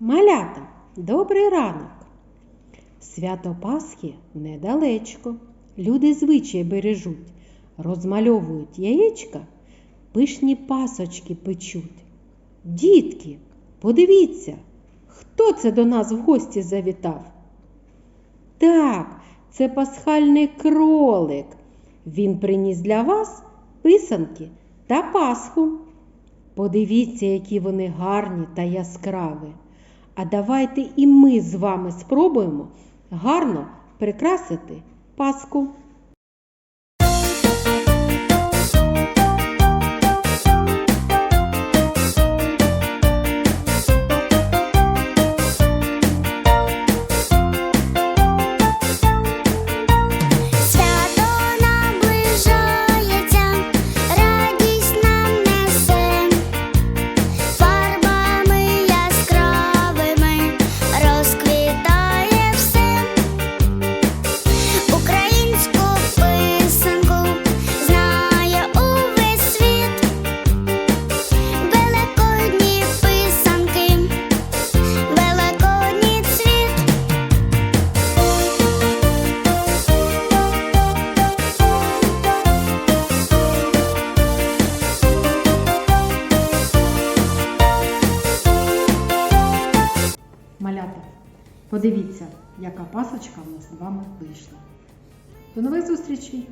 Малята, добрий ранок! Свято Пасхи недалечко. Люди звичай бережуть, розмальовують яєчка, пишні пасочки печуть. Дітки, подивіться, хто це до нас в гості завітав? Так, це пасхальний кролик. Він приніс для вас писанки та пасху. Подивіться, які вони гарні та яскраві. А давайте і ми з вами спробуємо гарно прикрасити паску. Подивіться, яка пасочка в нас з вами вийшла. До нових зустрічей!